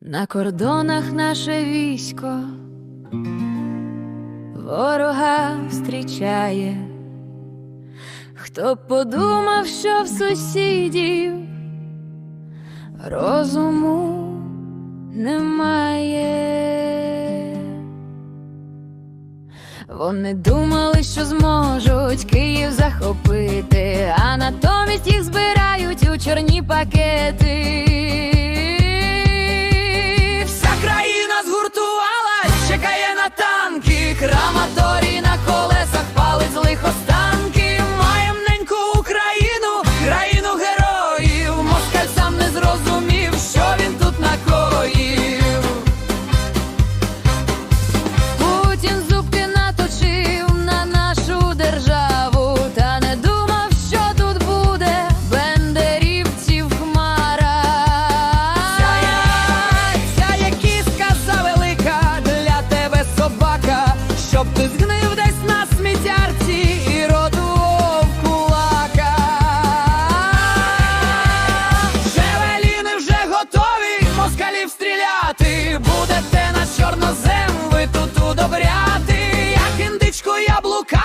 На кордонах наше військо ворога зустрічає. Хто б подумав, що в сусідів розуму немає. Вони думали, що зможуть Київ захопити, а натомість їх збирають у чорні пакети. Танки, Краматорій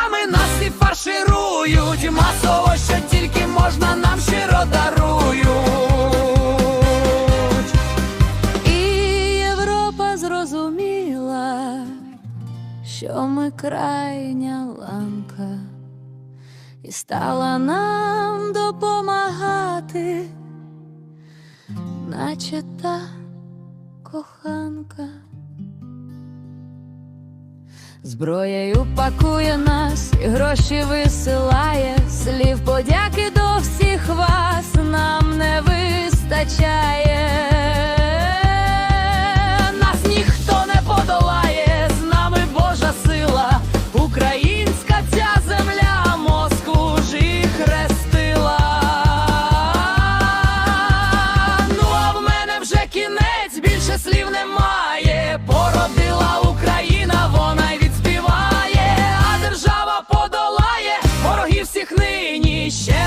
яблуками нас і фарширують. Масово, що тільки можна, нам щиро дарують. І Європа зрозуміла, що ми крайня ланка, і стала нам допомагати, наче та коханка. Зброєю пакує нас і гроші висилає. Слів подяки до всіх вас нам не вистачає. Нас ніхто не подолає, з нами Божа сила. Українська ця земля Москву ж хрестила. Ну а в мене вже кінець, більше слів немає. Породила share.